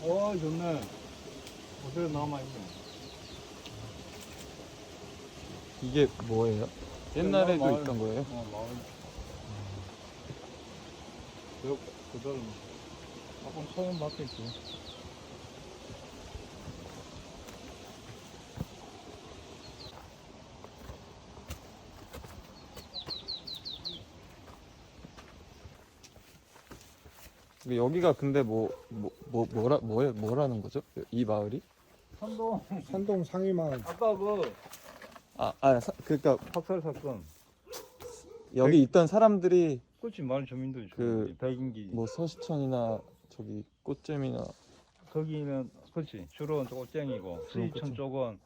어 좋네. 그대로 남아 있네. 이게 뭐예요? 옛날에도 마을. 있던 거예요? 어 마을. 그 그대로. 조금 소음 받겠지. 여기가 근데 뭐, 뭐, 뭐 뭐라 뭐, 뭐라는 거죠? 이 마을이? 산동 산동 상위마을 아까 그 아, 아 사, 그러니까 학살 사건. 여기 있던 사람들이 그렇지 마을 주민들이 그 그 백인기. 뭐 서시천이나 저기 꽃잼이나 거기는 그렇지 주로 꽃쟁이고 수이천. 쪽은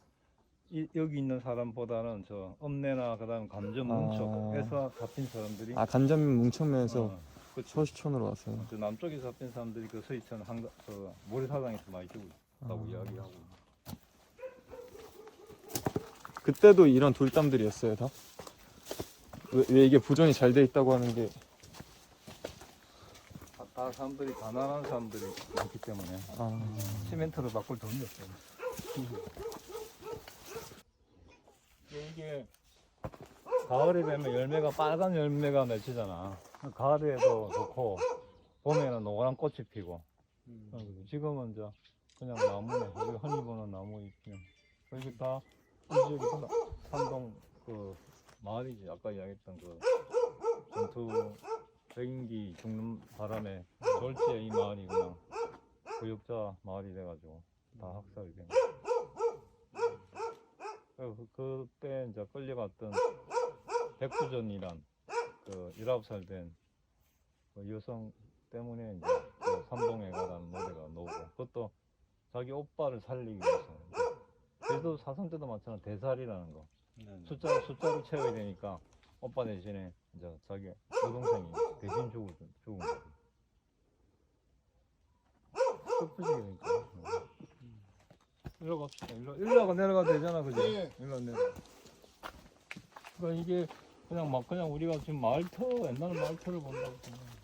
이, 여기 있는 사람보다는 저 엄내나 그다음 감전 아. 문척에서 잡힌 사람들이 아 간장면 뭉청면에서 어, 그치. 서시천으로 왔어요. 저 남쪽에 잡힌 사람들이 그 서이천 한가 그 모래사장에서 많이 죽고 있다고 아. 이야기하고 그때도 이런 돌담들이었어요 다? 왜, 왜 이게 보존이 잘 돼 있다고 하는 게 다, 다 사람들이 가난한 사람들이 많기 때문에 아, 시멘트로 바꿀 돈이 없어요. 이게 가을에 되면 열매가 빨간 열매가 맺히잖아. 가을에도 좋고 봄에는 노란 꽃이 피고 어, 지금은 이제 그냥 나무네. 여기 보는 나무 잎이 여기 다이 지역이 다 산동 그 마을이지. 아까 이야기했던 그 전투 백인기 죽는 바람에 졸지에 이 마을이 그냥 교육자 마을이 돼가지고 다 학살이 된 거야. 그- 그때 이제 끌려갔던 백두전이란 그 19살 된그 여성 때문에 이제 그 삼동에 가라는 노래가 나오고 그것도 자기 오빠를 살리기 위해서 그래도 사선 때도 마찬가지로 대살이라는 거 숫자 숫자로 채워야 되니까 오빠 대신에 이제 자기 여동생이 대신 죽을 죽은 거지. 슬프지니까. 일로 갑시다. 일로 일로가 내려가도 되잖아, 그지? 일로 내려. 그러니까 이게 그냥 막 그냥 우리가 지금 마을터 옛날 마을터를 본다고 생각해.